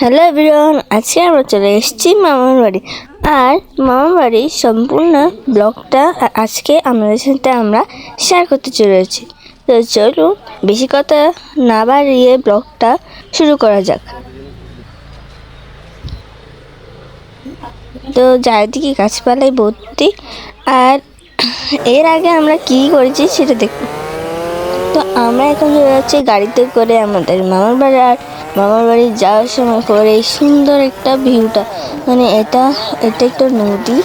Hello everyone আজকে আমরা চলে এসেছি মামার বাড়ি। আর মামার বাড়ির সম্পূর্ণ ব্লগটা আজকে আমাদের সাথে আমরা শেয়ার করতে চলে এসেছি তো চলুন, বেশি কথা না বাড়িয়ে ব্লগটা শুরু করা যাক। তো চারিদিকে গাছপালায় ভর্তি, আর এর আগে আমরা কী করেছি সেটা দেখুন। তো আমরা এখন চলে যাচ্ছি গাড়িতে করে আমাদের মামার বাড়ি, আর মামার বাড়ি যাওয়ার সময় করে এই সুন্দর একটা ভিউটা। মানে এটা এটা একটা নদী।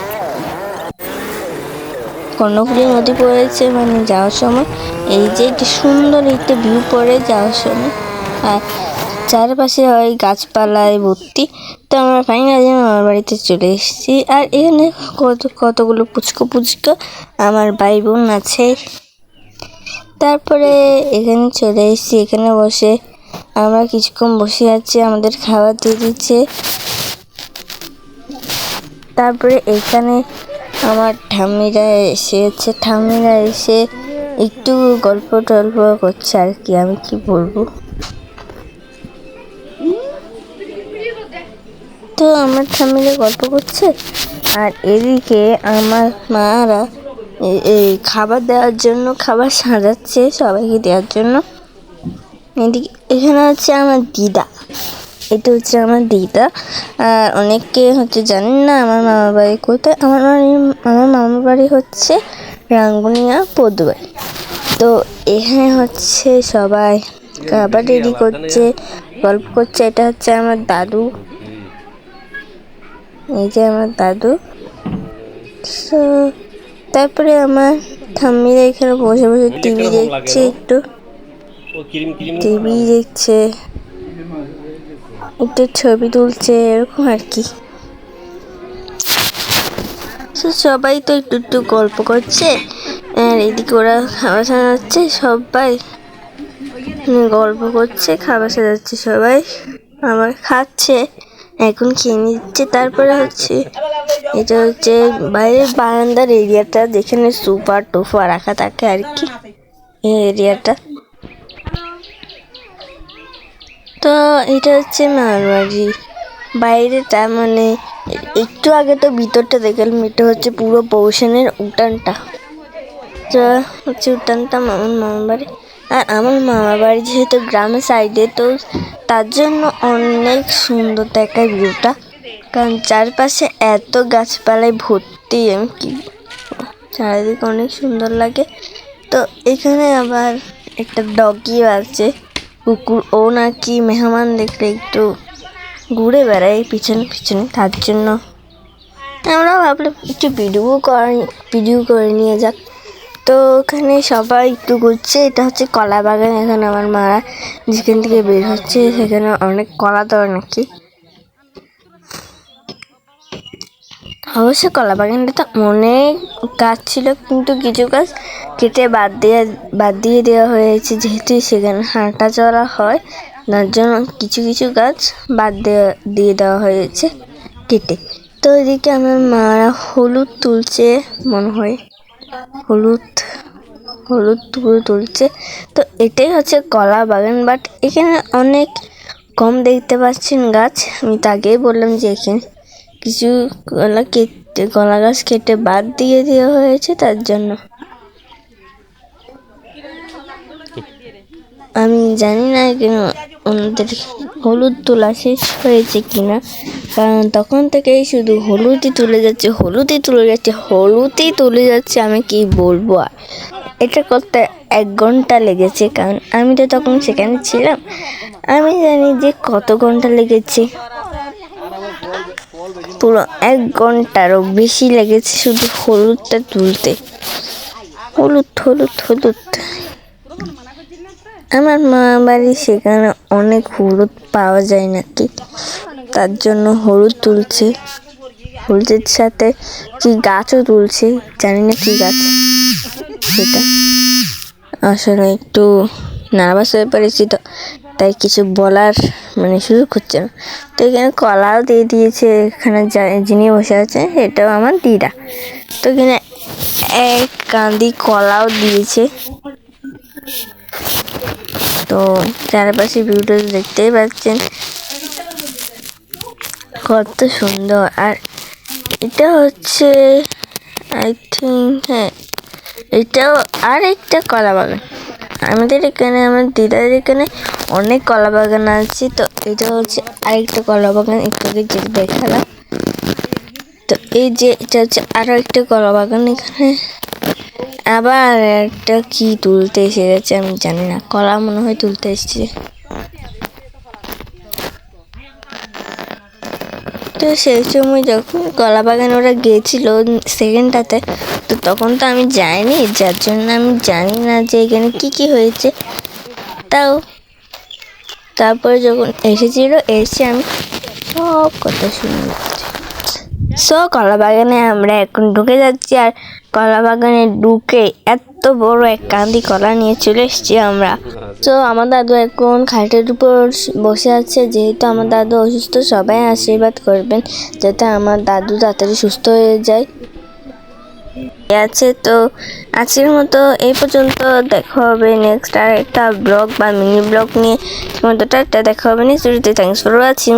কর্ণফুলী নদী পড়েছে মানে যাওয়ার সময়। এই যে একটা সুন্দর একটা ভিউ পড়ে যাওয়ার সময়। আর চারপাশে হয় গাছপালায় ভর্তি। তো আমরা ফাইনালি মামার বাড়িতে চলে এসেছি। আর এখানে কত, কতগুলো পুচকো পুচকো আমার ভাই বোন আছে। তারপরে এখানে চলে এসেছি। এখানে বসে আমরা কিছুক্ষণ বসে আছি, আমাদের খাবার দিয়ে দিচ্ছে। তারপরে এখানে আমার ঠাম্মিরা এসেছে ঠাম্মিরা এসে একটু গল্প টল্প করছে আর কি, আমি কি বলব? তো আমার ঠাম্মিরা গল্প করছে, আর এদিকে আমার মারা এই খাবার দেওয়ার জন্য, খাবার সাজাচ্ছে সবাইকে দেওয়ার জন্য। এদিকে এখানে হচ্ছে আমার দিদা। এটা হচ্ছে আমার দিদা। আর অনেকে হচ্ছে জানেন না আমার মামার বাড়ি কোথায়? আমার বাড়ি আমার মামার বাড়ি হচ্ছে রাঙ্গুনিয়া পদুয়ায় তো এখানে হচ্ছে সবাই খাবার রেডি করছে গল্প করছে। এটা হচ্ছে আমার দাদু। এই যে আমার দাদু। তারপরে আমার ঠাম্মিরা এখানে বসে বসে টিভি দেখছে একটু। টিভি দেখছে একটু ছবি তুলছে এরকম আর কি। সবাই তো একটু একটু গল্প করছে আর এদিকে ওরা খাবার সাজাচ্ছে সবাই গল্প করছে খাবার সাজাচ্ছে সবাই আবার খাচ্ছে এখন খেয়ে নিচ্ছে তারপরে হচ্ছে এটা হচ্ছে বাইরের বারান্দার এরিয়াটা যেখানে সুপার টোফা রাখা থাকে আর কি এই এরিয়াটা। তো এটা হচ্ছে মারবাড়ি বাইরেটা মানে একটু আগে তো ভিতরটা দেখলাম, এটা হচ্ছে পুরো পৌষণের উঠানটা। তো হচ্ছে উঠানটা মামার মামার বাড়ি। আর আমার মামার বাড়ি যেহেতু গ্রামের সাইডে তো তার জন্য অনেক সুন্দর দেখায় ভিউটা। কারণ চারপাশে এত গাছপালায় ভর্তি, আমি কি চারিদিকে অনেক সুন্দর লাগে। তো এখানে আবার একটা ডগিও আছে। কুকুর, ও নাকি মেহমান দেখলে একটু ঘুরে বেড়ায় পিছনে পিছনে, তার জন্য। আমরা ভাবলাম একটু ভিডিও কর ভিডিও করে নিয়ে যাক। তো ওখানে সবাই একটু ঘুরছে, এটা হচ্ছে কলা বাগান এখানে আমার মারা যেখান থেকে বের হচ্ছে, সেখানে অনেক কলা দেওয়া নাকি। অবশ্য কলা বাগানটাতে অনেক গাছ ছিল, কিন্তু কিছু গাছ কেটে বাদ দিয়ে বাদ দিয়ে দেওয়া হয়েছে, যেহেতু সেখানে হাঁটা চলা হয়, তার জন্য কিছু কিছু গাছ বাদ দেওয়া, দিয়ে দেওয়া হয়েছে কেটে। তো এদিকে আমার মারা হলুদ তুলছে মনে হয়। হলুদ হলুদ তুলে তুলছে। তো এটাই হচ্ছে কলা বাগান বাট এখানে অনেক কম দেখতে পাচ্ছেন গাছ। আমি তো আগেই বললাম যে এখানে কিছু কলা কেটে কলা গাছ কেটে বাদ দিয়ে দেওয়া হয়েছে তার জন্য। আমি জানি না কেন ওনাদের হলুদ তোলা শেষ হয়েছে কিনা, কারণ তখন থেকেই শুধু হলুদই তুলে যাচ্ছে, হলুদই তুলে যাচ্ছে, হলুদই তুলে যাচ্ছে, আমি কি বলব আর। এটা করতে এক ঘণ্টা লেগেছে, কারণ আমি তো তখন সেখানে ছিলাম। আমি জানি যে কত ঘণ্টা লেগেছে। পুরো এক ঘন্টারও বেশি লেগেছে শুধু হলুদটা তুলতে। হলুদ হলুদ হলুদ। আমার মা বাড়ি সেখানে অনেক হলুদ পাওয়া যায় নাকি? তার জন্য হলুদ তুলছে। হলুদের সাথে কি গাছও তুলছে? জানি না কি গাছ। সেটা। আসলে একটু নার্ভাস হয়ে পড়েছি তো। তাই কিছু বলার মানে সুযোগ হচ্ছে না। তো এখানে কলাও দিয়ে দিয়েছে, এখানে যিনি বসে আছে এটাও আমার দিদা। তো এখানে এক কান্দি কলাও দিয়েছে। তো চারপাশে ভিউটা দেখতেই পাচ্ছেন। কত সুন্দর। আর এটা হচ্ছে আই থিঙ্ক হ্যাঁ এটাও আর একটা কলা বাগান আমাদের এখানে, আমার দিদার এখানে অনেক কলা বাগান আছে। তো এটা হচ্ছে আরেকটা কলা বাগান, একটু আগে দেখালাম। তো এই যে এটা হচ্ছে আরও একটা কলা বাগান এখানে। আবার একটা কি তুলতে এসে গেছে আমি জানি না, কলা মনে হয় তুলতে এসেছে। তো সেই সময় যখন কলা বাগান ওরা গিয়েছিল সেকেন্ডটাতে, তো তখন তো আমি যাইনি, যার জন্য আমি জানি না যে এখানে কি কি হয়েছে। তাও তারপরে যখন এসেছিল, এসে আমি সব কথা শুনে যাচ্ছি সো কলা বাগানে আমরা এখন ঢুকে যাচ্ছি আর কলা বাগানে ঢুকে এত বড় এক কান্দি কলা নিয়ে চলে এসেছি আমরা। তো আমার দাদু এখন খাটের উপর বসে আছে, যেহেতু আমার দাদু অসুস্থ, সবাই আশীর্বাদ করবেন যাতে আমার দাদু তাড়াতাড়ি সুস্থ হয়ে যায়। আছে, তো আজকের মতো এই পর্যন্ত দেখা হবে নেক্সট আর একটা ব্লগ বা মিনি ব্লগ নিয়ে। মতো টাটা দেখা হবে নেক্সট থ্যাংকস ফর ওয়াচিং